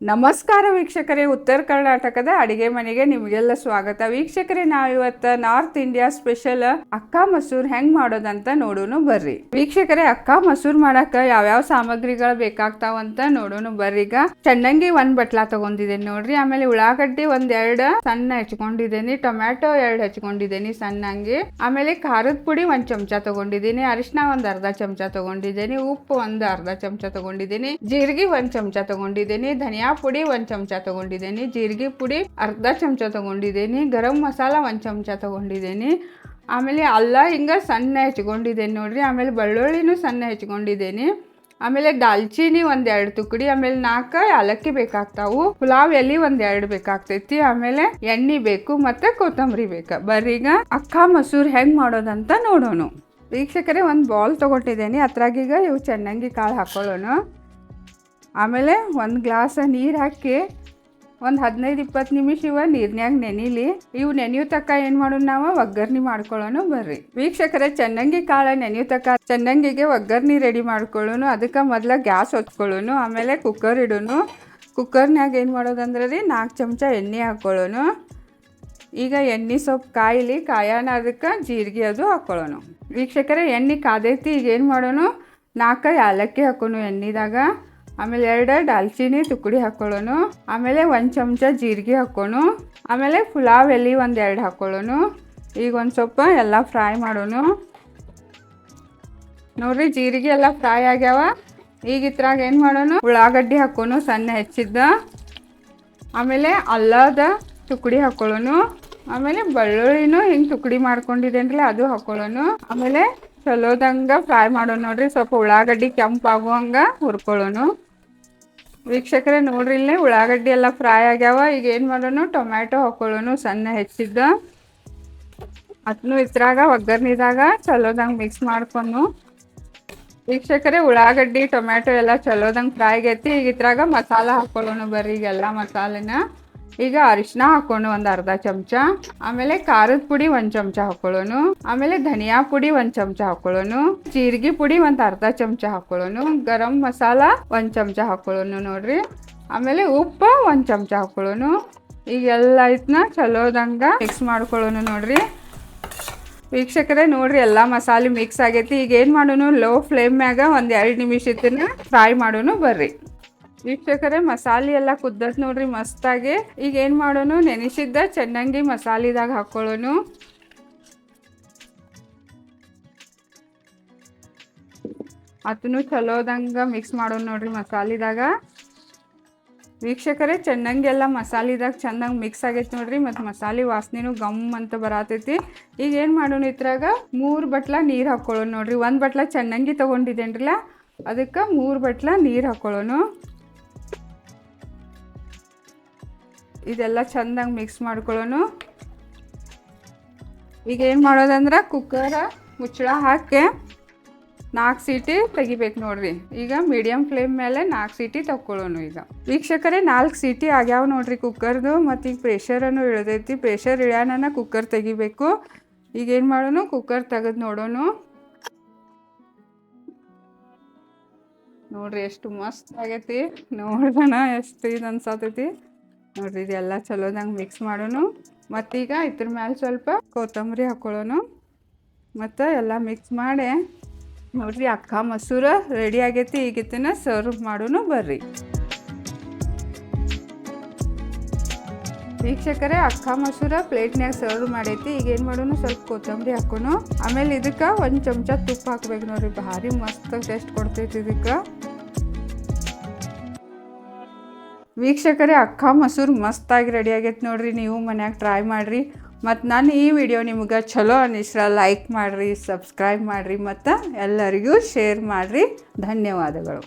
ನಮಸ್ಕಾರ ವೀಕ್ಷಕರೇ, ಉತ್ತರ ಕರ್ನಾಟಕದ ಅಡಿಗೆ ಮನೆಗೆ ನಿಮಗೆಲ್ಲ ಸ್ವಾಗತ. ವೀಕ್ಷಕರೇ, ನಾವಿವತ್ತು ನಾರ್ತ್ ಇಂಡಿಯಾ ಸ್ಪೆಷಲ್ ಅಕ್ಕ ಮಸೂರ್ ಹೆಂಗ್ ಮಾಡೋದಂತ ನೋಡೋಣ ಬರ್ರಿ. ವೀಕ್ಷಕರೇ, ಅಕ್ಕ ಮಸೂರ್ ಮಾಡಾಕ ಯಾವ್ಯಾವ ಸಾಮಗ್ರಿಗಳು ಬೇಕಾಗ್ತಾವಂತ ನೋಡೋಣ ಬರ್ರಿ. ಈಗ ಚೆನ್ನಂಗಿ ಒಂದ್ ಬಟ್ಲಾ ತಗೊಂಡಿದ್ದೇನೆ ನೋಡ್ರಿ. ಆಮೇಲೆ ಉಳ್ಳಾಗಡ್ಡಿ ಒಂದ್ ಎರಡ್ ಸಣ್ಣ ಹೆಚ್ಕೊಂಡಿದ್ದೀನಿ. ಟೊಮ್ಯಾಟೊ ಎರಡ್ ಹೆಚ್ಕೊಂಡಿದ್ದೀನಿ ಸಣ್ಣಂಗಿ. ಆಮೇಲೆ ಖಾರದ ಪುಡಿ ಒಂದ್ ಚಮಚ ತಗೊಂಡಿದ್ದೀನಿ. ಅರಿಶಿನ ಒಂದ್ ಅರ್ಧ ಚಮಚ ತಗೊಂಡಿದ್ದೀನಿ. ಉಪ್ಪು ಒಂದ್ ಅರ್ಧ ಚಮಚ ತಗೊಂಡಿದ್ದೀನಿ. ಜೀರಿಗೆ ಒಂದ್ ಚಮಚ ತಗೊಂಡಿದ್ದೀನಿ. ಧನಿಯಾ ಪುಡಿ ಒಂದು ಚಮಚ ತಗೊಂಡಿದ್ದೀನಿ, ಜೀರಿಗೆ ಪುಡಿ ಅರ್ಧ ಚಮಚ ತಗೊಂಡಿದ್ದೀನಿ, ಗರಂ ಮಸಾಲ ಒಂದು ಚಮಚ ತಗೊಂಡಿದ್ದೀನಿ. ಆಮೇಲೆ ಅಲ್ಲ ಹಿಂಗ ಸಣ್ಣ ಹೆಚ್ಕೊಂಡಿದ್ದೇನೆ ನೋಡ್ರಿ, ಆಮೇಲೆ ಬೆಳ್ಳುಳ್ಳಿನೂ ಸಣ್ಣ ಹೆಚ್ಕೊಂಡಿದ್ದೀನಿ ಆಮೇಲೆ ದಾಲ್ಚಿನಿ ಒಂದೆರಡು ತುಕಡಿ, ಆಮೇಲೆ ನಾಲ್ಕು ಏಲಕ್ಕಿ ಬೇಕಾಗ್ತಾವು. ಪುಲಾವ್ ಎಲ್ಲಿ ಒಂದೆರಡು ಬೇಕಾಗ್ತೈತಿ, ಆಮೇಲೆ ಎಣ್ಣೆ ಬೇಕು ಮತ್ತೆ ಕೊತ್ತಂಬರಿ ಬೇಕು. ಬರ್ರಿ ಈಗ ಅಕ್ಕ ಮಸೂರ್ ಹೆಂಗ್ ಮಾಡೋದಂತ ನೋಡೋಣ. ವೀಕ್ಷಕರೇ, ಒಂದು ಬಾಲ್ ತೊಗೊಟ್ಟಿದ್ದೀನಿ ಅದ್ರಾಗೀಗ ಇವು ಚೆನ್ನಾಗಿ ಕಾಳು ಹಾಕೊಳ್ಳೋಣ. ಆಮೇಲೆ ಒಂದು ಗ್ಲಾಸ ನೀರು ಹಾಕಿ ಒಂದು ಹದಿನೈದು ಇಪ್ಪತ್ತು ನಿಮಿಷ ಇವ ನೀರ್ನ್ಯಾಗ ನೆನಿಲಿ. ಇವು ನೆನೆಯೋ ತಕ್ಕ ಏನು ಮಾಡೋಣ ನಾವು? ಒಗ್ಗರ್ಣಿ ಮಾಡ್ಕೊಳ್ಳೋಣ ಬರ್ರಿ. ವೀಕ್ಷಕರೇ, ಚೆನ್ನಂಗಿ ಕಾಳ ನೆನೆಯೋ ತಕ್ಕ ಚೆನ್ನಂಗಿಗೆ ಒಗ್ಗರ್ಣಿ ರೆಡಿ ಮಾಡ್ಕೊಳ್ಳೋಣ ಅದಕ್ಕೆ ಮೊದ್ಲ ಗ್ಯಾಸ್ ಹೊತ್ಕೊಳ್ಳೋಣ ಆಮೇಲೆ ಕುಕ್ಕರ್ ಇಡೋನು. ಕುಕ್ಕರ್ನ್ಯಾಗ ಏನು ಮಾಡೋದಂದ್ರೆ ರೀ ನಾಲ್ಕು ಚಮಚ ಎಣ್ಣೆ ಹಾಕ್ಕೊಳ್ಳೋಣ ಈಗ ಎಣ್ಣೆ ಸೊಪ್ಪು ಕಾಯಿಲಿ ಕಾಯೋಣ ಅದಕ್ಕೆ ಜೀರಿಗೆ ಅದು ಹಾಕ್ಕೊಳ್ಳೋಣ ವೀಕ್ಷಕರೇ, ಎಣ್ಣೆ ಕಾದೈತಿ, ಈಗ ಏನು ಮಾಡೋಣ ನಾಲ್ಕು ಏಲಕ್ಕಿ ಹಾಕೋಣ ಎಣ್ಣೆದಾಗ. ಆಮೇಲೆ ಎರಡು ದಾಲ್ಚಿನಿ ತುಕ್ಕಡಿ ಹಾಕೊಳ್ಳೋನು. ಆಮೇಲೆ ಒಂದು ಚಮಚ ಜೀರಿಗೆ ಹಾಕೋಣ ಆಮೇಲೆ ಪುಲಾವ್ ಎಲೆ ಒಂದು ಎರಡು ಹಾಕ್ಕೊಳ್ಳೋನು ಈಗ ಒಂದು ಸ್ವಲ್ಪ ಎಲ್ಲ ಫ್ರೈ ಮಾಡೋನು. ನೋಡ್ರಿ ಜೀರಿಗೆ ಎಲ್ಲ ಫ್ರೈ ಆಗ್ಯಾವ. ಈಗ ಇದ್ರಾಗ ಏನು ಮಾಡೋಣ ಉಳ್ಳಾಗಡ್ಡಿ ಹಾಕೋಣ ಸಣ್ಣ ಹೆಚ್ಚಿದ್ದ. ಆಮೇಲೆ ಅಲ್ಲದ ತುಕ್ಕಡಿ ಹಾಕೊಳ್ಳೋಣ ಆಮೇಲೆ ಬೆಳ್ಳುಳ್ಳಿನೂ ಹಿಂಗೆ ತುಕ್ಕಡಿ ಮಾಡ್ಕೊಂಡಿದ್ದೇನ್ರಿ ಅದು ಹಾಕೊಳ್ಳೋಣ ಆಮೇಲೆ ಚಲೋದಂಗೆ ಫ್ರೈ ಮಾಡೋಣ ನೋಡ್ರಿ. ಸ್ವಲ್ಪ ಉಳ್ಳಾಗಡ್ಡಿ ಕೆಂಪಾಗುವಂಗೆ ಹುರ್ಕೊಳ್ಳೋಣ ವೀಕ್ಷಕರೇ, ನೋಡ್ರಿ ಇಲ್ಲಿ ಉಳ್ಳಾಗಡ್ಡಿ ಎಲ್ಲ ಫ್ರೈ ಆಗ್ಯಾವ. ಈಗ ಏನು ಮಾಡೋಣ ಟೊಮ್ಯಾಟೊ ಹಾಕೊಳ್ಳೋಣ ಸಣ್ಣ ಹೆಚ್ಚಿದ್ದ. ಅದನ್ನು ಇದ್ರಾಗ ಒಗ್ಗರ್ನಿದಾಗ ಚಲೋದಂಗೆ ಮಿಕ್ಸ್ ಮಾಡ್ಕೊಂಡು. ವೀಕ್ಷಕರೇ, ಉಳ್ಳಾಗಡ್ಡಿ, ಟೊಮ್ಯಾಟೊ ಎಲ್ಲ ಚಲೋದಂಗೆ ಫ್ರೈ ಆಗೈತಿ. ಈಗ ಇದ್ರಾಗ ಮಸಾಲ ಹಾಕೊಳ್ಳೋಣ ಬರ್ರಿ ಈಗ ಎಲ್ಲ ಮಸಾಲೆನ. ಈಗ ಅರಿಶಿನ ಹಾಕೊಂಡು ಒಂದು ಅರ್ಧ ಚಮಚ, ಆಮೇಲೆ ಖಾರದ ಪುಡಿ ಒಂದು ಚಮಚ ಹಾಕೊಳ್ಳೋನು, ಆಮೇಲೆ ಧನಿಯಾ ಪುಡಿ ಒಂದು ಚಮಚ ಹಾಕೊಳ್ಳೋನು, ಜೀರಿಗೆ ಪುಡಿ ಒಂದು ಅರ್ಧ ಚಮಚ ಹಾಕೊಳ್ಳೋನು, ಗರಂ ಮಸಾಲ ಒಂದು ಚಮಚ ಹಾಕೊಳ್ಳೋನು ನೋಡ್ರಿ, ಆಮೇಲೆ ಉಪ್ಪು ಒಂದು ಚಮಚ ಹಾಕೊಳ್ಳೋನು, ಈಗ ಎಲ್ಲ ಇದನ್ನ ಚಲೋದಂಗ ಮಿಕ್ಸ್ ಮಾಡ್ಕೊಳ್ಳೋನು ನೋಡ್ರಿ. ವೀಕ್ಷಕರೇ, ನೋಡ್ರಿ ಎಲ್ಲ ಮಸಾಲೆ ಮಿಕ್ಸ್ ಆಗೈತಿ, ಈಗ ಏನು ಮಾಡೋನು ಲೋ ಫ್ಲೇಮ್ ಮ್ಯಾಗ ಒಂದು ಎರಡು ನಿಮಿಷ ಇದನ್ನ ಫ್ರೈ ಮಾಡೋನು ಬರ್ರಿ. ವೀಕ್ಷಕರೇ, ಮಸಾಲೆ ಎಲ್ಲ ಕುದ್ದತ್ ನೋಡ್ರಿ, ಮಸ್ತಾಗಿ. ಈಗ ಏನು ಮಾಡೋಣ ನೆನೆಸಿದ್ದ ಚೆನ್ನಾಗಿ ಮಸಾಲಿದಾಗ ಹಾಕೊಳ್ಳೋನು ಅದನ್ನು ಚಲೋದಂಗ ಮಿಕ್ಸ್ ಮಾಡೋಣ ನೋಡ್ರಿ ಮಸಾಲಿದಾಗ. ವೀಕ್ಷಕರೇ ಚೆನ್ನಾಗೆಲ್ಲ ಮಸಾಲಿದಾಗ ಚೆನ್ನಾಗಿ ಮಿಕ್ಸ್ ಆಗೈತೆ ನೋಡ್ರಿ, ಮತ್ತು ಮಸಾಲೆ ವಾಸನೆನೂ ಗಮ್ ಅಂತ ಬರತೈತಿ. ಈಗ ಏನು ಮಾಡೋಣ ಇದ್ರಾಗ? ಮೂರು ಬಟ್ಲ ನೀರು ಹಾಕ್ಕೊಳ್ಳೋಣ ನೋಡ್ರಿ. ಒಂದು ಬಟ್ಲ ಚೆನ್ನಾಗಿ ತೊಗೊಂಡಿದ್ದೇನ್ರಲ್ಲ ಅದಕ್ಕೆ ಮೂರು ಬಟ್ಲ ನೀರು ಹಾಕ್ಕೊಳ್ಳೋಣ ಇದೆಲ್ಲ ಚಂದಂಗೆ ಮಿಕ್ಸ್ ಮಾಡ್ಕೊಳ್ಳೋಣ ಈಗ ಏನು ಮಾಡೋದಂದ್ರೆ ಕುಕ್ಕರ ಮುಚ್ಚಳ ಹಾಕಿ ನಾಲ್ಕು ಸೀಟಿ ತೆಗಿಬೇಕು ನೋಡ್ರಿ. ಈಗ ಮೀಡಿಯಮ್ ಫ್ಲೇಮ್ ಮೇಲೆ ನಾಲ್ಕು ಸೀಟಿ ತಗೊಳ್ಳೋನು ಈಗ. ವೀಕ್ಷಕರೇ, ನಾಲ್ಕು ಸೀಟಿ ಆಗ್ಯಾವ ನೋಡ್ರಿ ಕುಕ್ಕರ್ದು ಮತ್ತು ಈಗ ಪ್ರೆಷರನ್ನು ಇಳ್ದೈತಿ. ಪ್ರೆಷರ್ ಇಳ್ಯಾನ ಕುಕ್ಕರ್ ತೆಗಿಬೇಕು. ಈಗ ಏನು ಮಾಡೋಣ ಕುಕ್ಕರ್ ತೆಗೆದು ನೋಡೋಣ ನೋಡ್ರಿ, ಎಷ್ಟು ಮಸ್ತ್ ಆಗೈತಿ. ನೋಡೋಣ ಎಷ್ಟು ಇದು ಅನ್ಸತೈತಿ. ನೋಡ್ರಿ, ಇದೆಲ್ಲ ಚಲೋದಂಗೆ ಮಿಕ್ಸ್ ಮಾಡೋಣ ಮತ್ತೀಗ ಇದ್ರ ಮೇಲೆ ಸ್ವಲ್ಪ ಕೊತ್ತಂಬರಿ ಹಾಕೊಳ್ಳೋನು. ಮತ್ತು ಎಲ್ಲ ಮಿಕ್ಸ್ ಮಾಡಿ, ನೋಡ್ರಿ ಅಕ್ಕ ಮೊಸರು ರೆಡಿ ಆಗೈತಿ ಈಗ ಇದನ್ನ ಸರ್ವ್ ಮಾಡೋಣ ಬರ್ರಿ. ವೀಕ್ಷಕರೇ, ಅಕ್ಕ ಮೊಸರ ಪ್ಲೇಟ್ನಾಗ ಸರ್ವ್ ಮಾಡೈತಿ, ಈಗ ಏನು ಮಾಡೋನು, ಸ್ವಲ್ಪ ಕೊತ್ತಂಬರಿ ಹಾಕೋನು. ಆಮೇಲೆ ಇದಕ್ಕೆ ಒಂದು ಚಮಚ ತುಪ್ಪ ಹಾಕ್ಬೇಕು ನೋಡ್ರಿ, ಭಾರಿ ಮಸ್ತ್ ಟೇಸ್ಟ್ ಕೊಡ್ತೈತಿ ಇದಕ್ಕೆ. ವೀಕ್ಷಕರೇ, ಅಕ್ಕ ಮೊಸರು ಮಸ್ತಾಗಿ ರೆಡಿ ಆಗೈತೆ ನೋಡ್ರಿ. ನೀವು ಮನ್ಯಾಗ ಟ್ರೈ ಮಾಡಿರಿ. ಮತ್ತು ನಾನು ಈ ವಿಡಿಯೋ ನಿಮ್ಗೆ ಚಲೋ ಅನ್ನಿಸ್ರ ಲೈಕ್ ಮಾಡಿರಿ ಸಬ್ಸ್ಕ್ರೈಬ್ ಮಾಡಿರಿ ಮತ್ತು ಎಲ್ಲರಿಗೂ ಶೇರ್ ಮಾಡಿರಿ. ಧನ್ಯವಾದಗಳು.